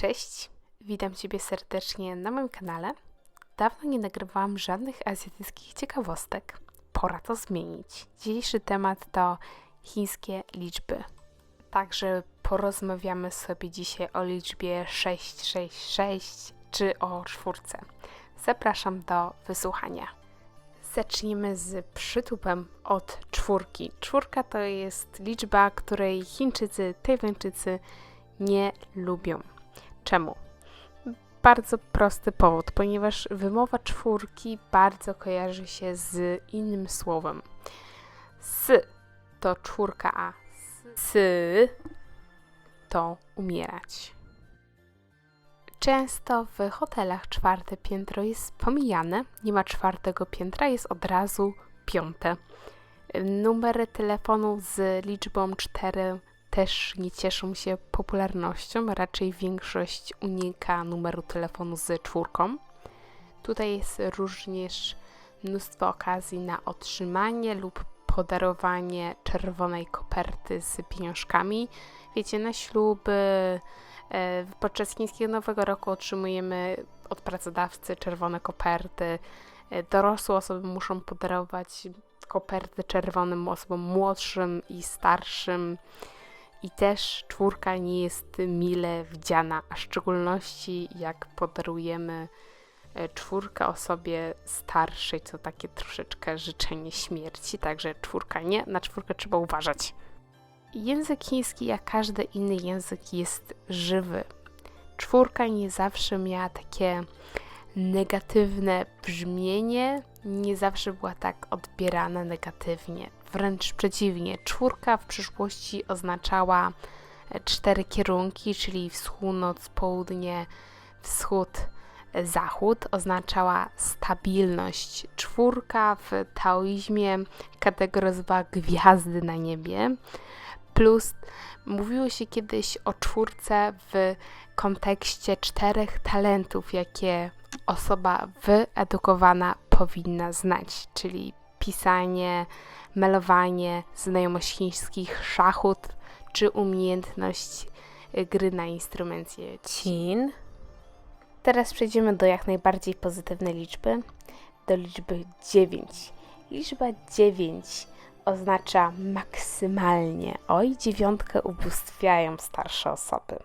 Cześć, witam Ciebie serdecznie na moim kanale. Dawno nie nagrywałam żadnych azjatyckich ciekawostek. Pora to zmienić. Dzisiejszy temat to chińskie liczby. Także porozmawiamy sobie dzisiaj o liczbie 666 czy o czwórce. Zapraszam do wysłuchania. Zaczniemy z przytupem od czwórki. Czwórka to jest liczba, której Chińczycy, Tajwańczycy nie lubią. Czemu? Bardzo prosty powód, ponieważ wymowa czwórki bardzo kojarzy się z innym słowem. S to czwórka, a s to umierać. Często w hotelach czwarte piętro jest pomijane, nie ma czwartego piętra, jest od razu piąte. Numery telefonu z liczbą 4 też nie cieszą się popularnością, raczej większość unika numeru telefonu z czwórką. Tutaj jest również mnóstwo okazji na otrzymanie lub podarowanie czerwonej koperty z pieniążkami. Wiecie, na śluby, e, podczas chińskiego Nowego Roku otrzymujemy od pracodawcy czerwone koperty. E, dorosłe osoby muszą podarować koperty czerwonym osobom młodszym i starszym. I też czwórka nie jest mile widziana, a w szczególności jak podarujemy e, czwórkę osobie starszej, co takie troszeczkę życzenie śmierci, także czwórka nie, na czwórkę trzeba uważać. Język chiński, jak każdy inny język, jest żywy. Czwórka nie zawsze miała takie negatywne brzmienie, nie zawsze była tak odbierana negatywnie. Wręcz przeciwnie, czwórka w przyszłości oznaczała e, cztery kierunki, czyli wschód, południe, wschód, e, zachód, oznaczała stabilność. Czwórka w taoizmie kategoryzowała gwiazdy na niebie, plus mówiło się kiedyś o czwórce w kontekście czterech talentów, jakie osoba wyedukowana powinna znać, czyli pisanie, malowanie, znajomość chińskich szachów czy umiejętność y, gry na instrumencie cin. Teraz przejdziemy do jak najbardziej pozytywnej liczby, do liczby 9. Liczba 9 oznacza maksymalnie. Oj, dziewiątkę ubóstwiają starsze osoby.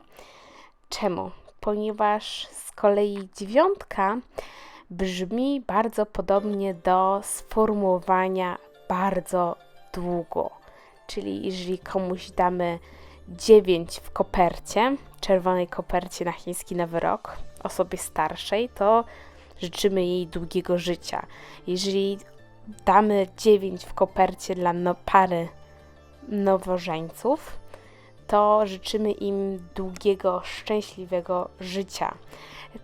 Czemu? Ponieważ z kolei dziewiątka brzmi bardzo podobnie do sformułowania bardzo długo. Czyli jeżeli komuś damy 9 w kopercie, czerwonej kopercie na chiński nowy rok, osobie starszej, to życzymy jej długiego życia. Jeżeli damy 9 w kopercie dla no, pary nowożeńców, to życzymy im długiego, szczęśliwego życia.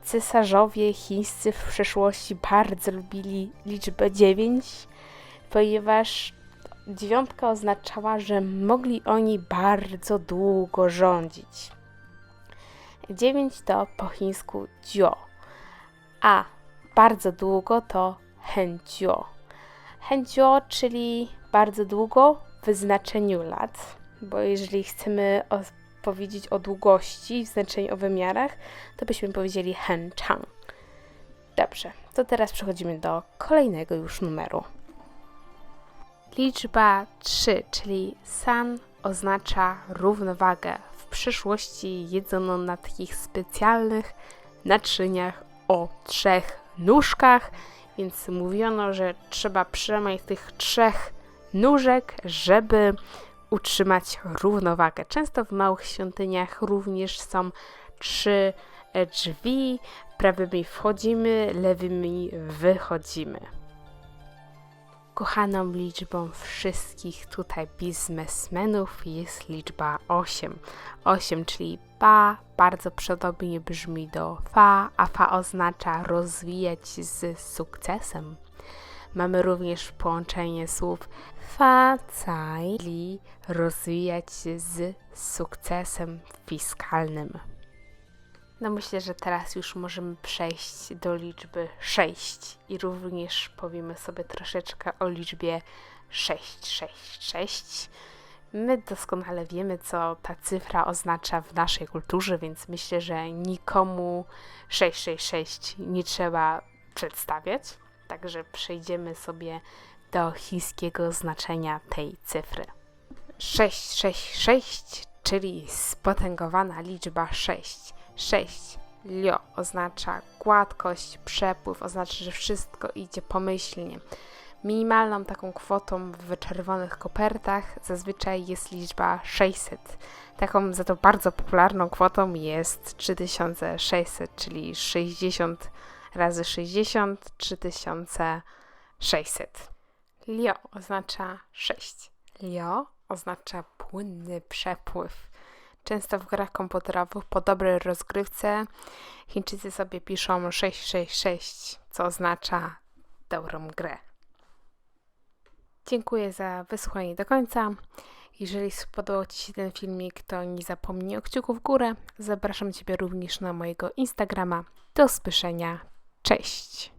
Cesarzowie chińscy w przeszłości bardzo lubili liczbę 9, ponieważ dziewiątka oznaczała, że mogli oni bardzo długo rządzić. 9 to po chińsku dio, a bardzo długo to henjiu. Henjiu, czyli bardzo długo w znaczeniu lat, bo jeżeli chcemy powiedzieć o długości w znaczeniu o wymiarach, to byśmy powiedzieli hen chang. Dobrze, to teraz przechodzimy do kolejnego już numeru. Liczba 3, czyli san, oznacza równowagę. W przyszłości jedzono na takich specjalnych naczyniach o trzech nóżkach, więc mówiono, że trzeba przynajmniej tych trzech nóżek, żeby utrzymać równowagę. Często w małych świątyniach również są trzy drzwi, prawymi wchodzimy, lewymi wychodzimy. Kochaną liczbą wszystkich tutaj biznesmenów jest liczba 8. 8, czyli pa, bardzo podobnie brzmi do fa, a fa oznacza rozwijać z sukcesem. Mamy również połączenie słów fa, cai, czyli rozwijać się z sukcesem fiskalnym. No myślę, że teraz już możemy przejść do liczby 6 i również powiemy sobie troszeczkę o liczbie 666. My doskonale wiemy, co ta cyfra oznacza w naszej kulturze, więc myślę, że nikomu 666 nie trzeba przedstawiać. Także przejdziemy sobie do chińskiego znaczenia tej cyfry. 666, czyli spotęgowana liczba 6. 6 lio oznacza gładkość, przepływ, oznacza, że wszystko idzie pomyślnie. Minimalną taką kwotą w czerwonych kopertach zazwyczaj jest liczba 600. Taką za to bardzo popularną kwotą jest 3600, czyli 60 razy 60, 3600. Lio oznacza 6. Lio oznacza płynny przepływ. Często w grach komputerowych po dobrej rozgrywce Chińczycy sobie piszą 666, co oznacza dobrą grę. Dziękuję za wysłuchanie do końca. Jeżeli spodobał Ci się ten filmik, to nie zapomnij o kciuku w górę. Zapraszam Ciebie również na mojego Instagrama. Do usłyszenia. Cześć!